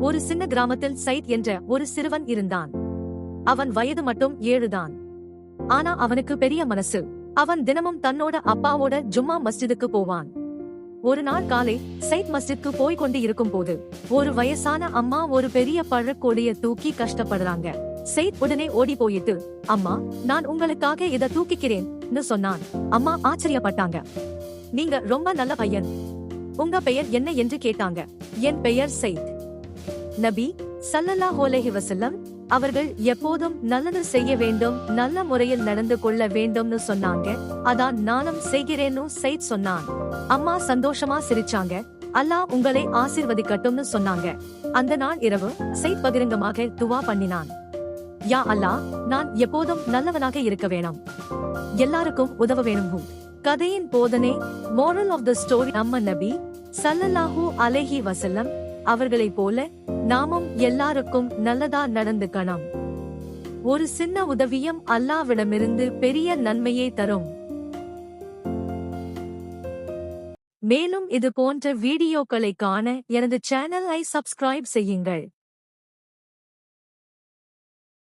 ஒரு சின்ன கிராமத்தில் சைத் என்ற ஒரு சிறுவன் இருந்தான். அவன் வயது மட்டும் ஏழுதான். ஆனா அவனுக்கு பெரிய மனசு. அவன் தினமும் தன்னோட அப்பாவோட ஜும்மா மஸ்ஜிதுக்கு போவான். ஒரு நாள் காலை சைத் மஸ்ஜித்க்கு போய் கொண்டு இருக்கும் போது ஒரு வயசான அம்மா ஒரு பெரிய பழக்கொடிய தூக்கி கஷ்டப்படுறாங்க. சைத் உடனே ஓடி போயிட்டு அம்மா நான் உங்களுக்காக இத தூக்கிக்கிறேன் சொன்னான். அம்மா ஆச்சரியப்பட்டாங்க. நீங்க ரொம்ப நல்ல பையன். உங்க பெயர் என்ன? என்று கேட்டாங்க. என் பெயர் சைத். நபி சல்லல்லா அலைஹி வசல்லம் அவர்கள் எப்போதும் நல்லது செய்ய வேண்டும் நல்ல முறையில் நடந்து கொள்ள வேண்டும்னு சொன்னாங்க. அதான் நானும் செய்கிறேன்னு சைத் சொன்னான். அம்மா சந்தோஷமா சிரிச்சாங்க. அல்லாஹ் உங்களை ஆசிர்வதிக்கட்டும்னு சொன்னாங்க. அந்த நாள் இரவு சைத் பகிரங்கமாக துவா பண்ணினான். யா அல்லாஹ் நான் எப்போதும் நல்லவனாக இருக்க வேணும். எல்லாருக்கும் உதவ வேணும் கதையின் போதனை மோரல் ஆஃப் த ஸ்டோரி நம்ம நபி சல்லல்லாஹூ அலைஹி வசல்லம் அவர்களைப் போல நாமும் எல்லாருக்கும் நல்லதா நடந்துக்கணும் ஒரு சின்ன உதவியும் அல்லாவிடமிருந்து பெரிய நன்மையை தரும். மேலும் இது போன்ற வீடியோக்களை காண எனது சேனலை சப்ஸ்கிரைப் செய்யுங்கள்.